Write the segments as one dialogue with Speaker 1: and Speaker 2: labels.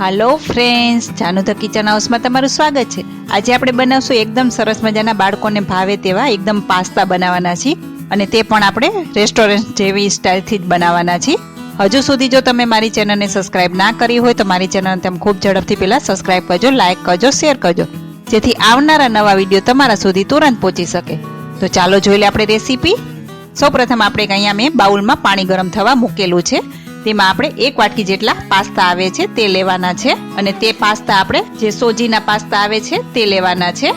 Speaker 1: Hello friends Janu the kitchen હાઉસમાં તમારું સ્વાગત છે. આજે આપણે બનાવશું એકદમ સરસ મજાના બાળકોને ભાવે તેવા એકદમ પાસ્તા બનાવવાના છીએ અને તે પણ આપણે રેસ્ટોરન્ટ જેવી સ્ટાઇલથી જ બનાવવાના છીએ. હજુ સુધી જો તમે મારી ચેનલને સબસ્ક્રાઇબ ના કરી હોય તો મારી ચેનલને તમે ખૂબ ઝડપથી પહેલાં સબસ્ક્રાઇબ કરજો લાઇક કરજો શેર કરજો. જેથી આવનારા નવા વીડિયો તમારા સુધી તુરંત પહોંચી શકે. તો ચાલો જોઈ લે આપણે રેસીપી સૌપ્રથમ આપણે અહીંયા મેં બાઉલમાં પાણી ગરમ થવા મૂકેલું છે. તેમાં આપણે એક વાટકી જેટલા પાસ્તા આવે છે, તે લેવાના છે. અને તે પાસ્તા આપણે જે સોજીના પાસ્તા આવે છે, તે લેવાના છે.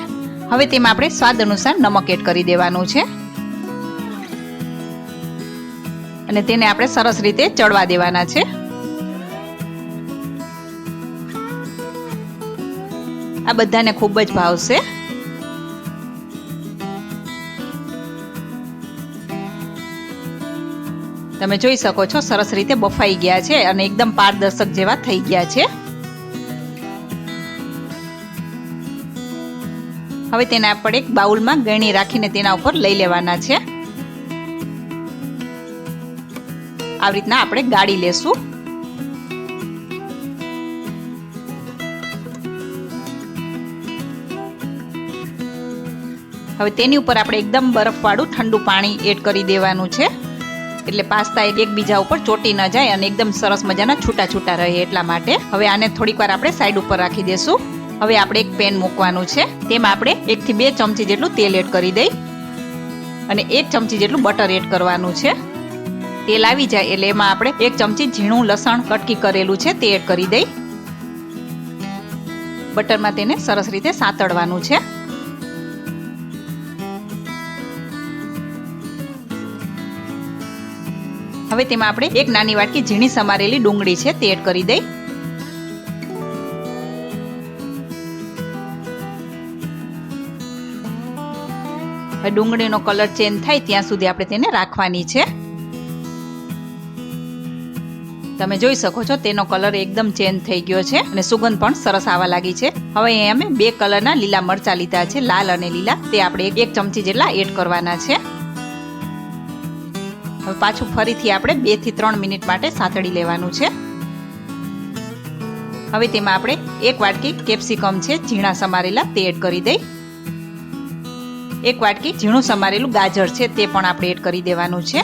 Speaker 1: હવે તેમાં આપણે સ્વાદ અનુસાર નમક એડ કરી દેવાનું છે. અને તેને આપણે સરસ રીતે ચડવા દેવાના છે. આ બધાને ખૂબ જ ભાવશે. તમે જોઈ શકો છો, સરસ રીતે બફાઈ ગયા છે અને એકદમ પારદર્શક જેવા થઈ ગયા છે. હવે તેને આપણે એક બાઉલમાં ગણી રાખીને તેના ઉપર લઈ લેવાના છે. આવી રીતના આપણે ગાળી લેશું. હવે તેની ઉપર આપણે એકદમ બરફવાળું ઠંડુ પાણી એડ કરી દેવાનું છે. એટલે પાસ્તા એકબીજા ઉપર ચોટી ન જાય અને એકદમ સરસ મજાના છૂટા છૂટા રહે એટલા માટે. હવે આને થોડીક વાર આપણે સાઈડ ઉપર રાખી દેશું. હવે આપણે એક પેન મૂકવાનું છે. તેમાં આપણે એકથી બે ચમચી જેટલું તેલ એડ કરી દઈ. અને એક ચમચી જેટલું બટર એડ કરવાનું છે. તેલ આવી જાય એટલે એમાં આપણે એક ચમચી ઝીણું લસણ કટકી કરેલું છે તે એડ કરી દઈ. બટરમાં તેને સરસ રીતે સાતળવાનું છે. હવે તેમાં આપણે એક નાની વાટકી ઝીણી સમારેલી ડુંગળી છે, તે એડ કરી દઈ. હવે ડુંગળીનો કલર ચેન્જ થાય ત્યાં સુધી આપણે તેને રાખવાની છે. તમે જોઈ શકો છો, તેનો કલર એકદમ ચેન્જ થઈ ગયો છે અને સુગંધ પણ સરસ આવવા લાગી છે. હવે અહીંયા અમે બે કલરના લીલા મરચા લીધા છે, લાલ અને લીલા. તે આપણે એક ચમચી જેટલા એડ કરવાના છે. હવે પાછું ફરીથી આપણે બેથી ત્રણ મિનિટ માટે સાંતળી લેવાનું છે. હવે તેમાં આપણે એક વાટકી કેપ્સિકમ છે, ઝીણા સમારેલા તે એડ કરી દઈ. એક વાટકી ઝીણું સમારેલું ગાજર છે, તે પણ આપણે એડ કરી દેવાનું છે.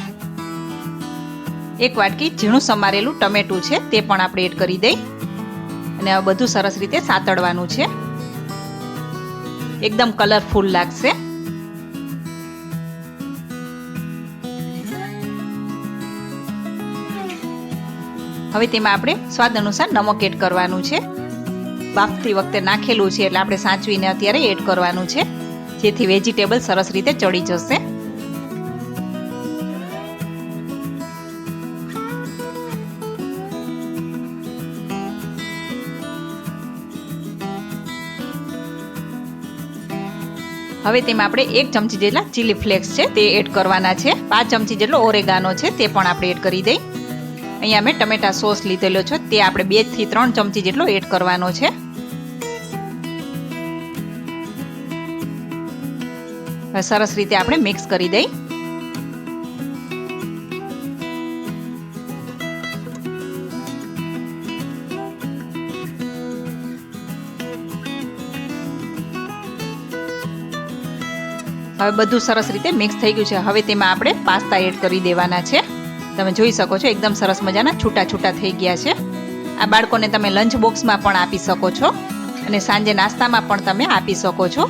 Speaker 1: એક વાટકી ઝીણું સમારેલું ટમેટું છે, તે પણ આપણે એડ કરી દઈ. અને બધું સરસ રીતે સાંતળવાનું છે. એકદમ કલરફુલ લાગશે. હવે તેમાં આપણે સ્વાદ અનુસાર નમક એડ કરવાનું છે. બાફતી વખતે નાખેલું છે એટલે આપણે સાચવીને અત્યારે એડ કરવાનું છે. જેથી વેજીટેબલ સરસ રીતે ચડી જશે. હવે તેમાં આપણે એક ચમચી જેટલા ચીલી ફ્લેક્સ છે તે એડ કરવાના છે. પાંચ ચમચી જેટલો ઓરેગાનો છે તે પણ આપણે એડ કરી દઈ. અહીંયા મેં ટમેટા સોસ લીધેલો છે. તે આપણે બેથી ત્રણ ચમચી જેટલો એડ કરવાનો છે. સરસ રીતે આપણે મિક્સ કરી દઈ. હવે બધું સરસ રીતે મિક્સ થઈ ગયું છે. હવે તેમાં આપણે પાસ્તા એડ કરી દેવાના છે. તમે જોઈ શકો છો, એકદમ સરસ મજાના છૂટા છૂટા થઈ ગયા છે. આ બાળકોને તમે લંચ બોક્સમાં પણ આપી શકો છો અને સાંજે નાસ્તામાં પણ તમે આપી શકો છો.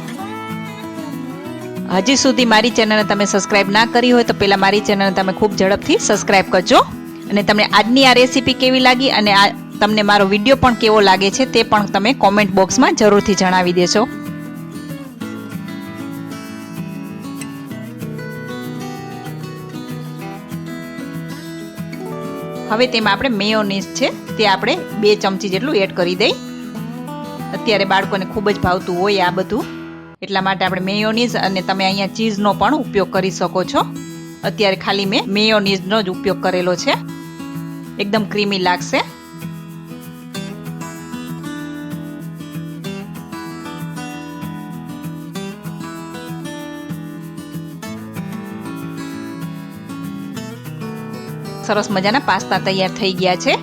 Speaker 1: હજી સુધી મારી ચેનલને તમે સબસ્ક્રાઇબ ના કરી હોય તો પહેલાં મારી ચેનલને તમે ખૂબ ઝડપથી સબસ્ક્રાઇબ કરજો. અને તમને આજની આ રેસીપી કેવી લાગી અને આ તમને મારો વીડિયો પણ કેવો લાગે છે તે પણ તમે કોમેન્ટ બોક્સમાં જરૂરથી જણાવી દેજો. હવે તેમાં આપણે મેયોનીઝ છે, તે આપણે બે ચમચી જેટલું એડ કરી દઈ. અત્યારે બાળકોને ખૂબ જ ભાવતું હોય આ બધું. એટલા માટે આપણે મેયોનીઝ અને તમે અહીંયા ચીઝનો પણ ઉપયોગ કરી શકો છો. અત્યારે ખાલી મેં મેયોનીઝનો જ ઉપયોગ કરેલો છે. એકદમ ક્રીમી લાગશે. સરસ મજાના પાસ્તા તૈયાર થઈ ગયા છે.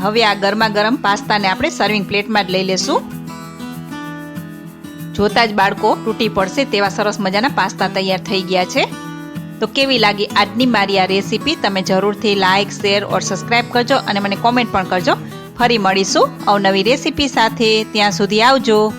Speaker 1: હવે આ ગરમા ગરમ પાસ્તાને આપણે સર્વિંગ પ્લેટમાં જ લઈ લેશું. જોતા જ બાળકો તૂટી પડશે તેવા સરસ મજાના પાસ્તા તૈયાર થઈ ગયા છે. તો કેવી લાગી આજની મારી આ રેસીપી? તમે જરૂરથી લાઇક શેર ઓર સબસ્ક્રાઈબ કરજો અને મને કોમેન્ટ પણ કરજો. ફરી મળીશું અવનવી રેસીપી સાથે. ત્યાં સુધી આવજો.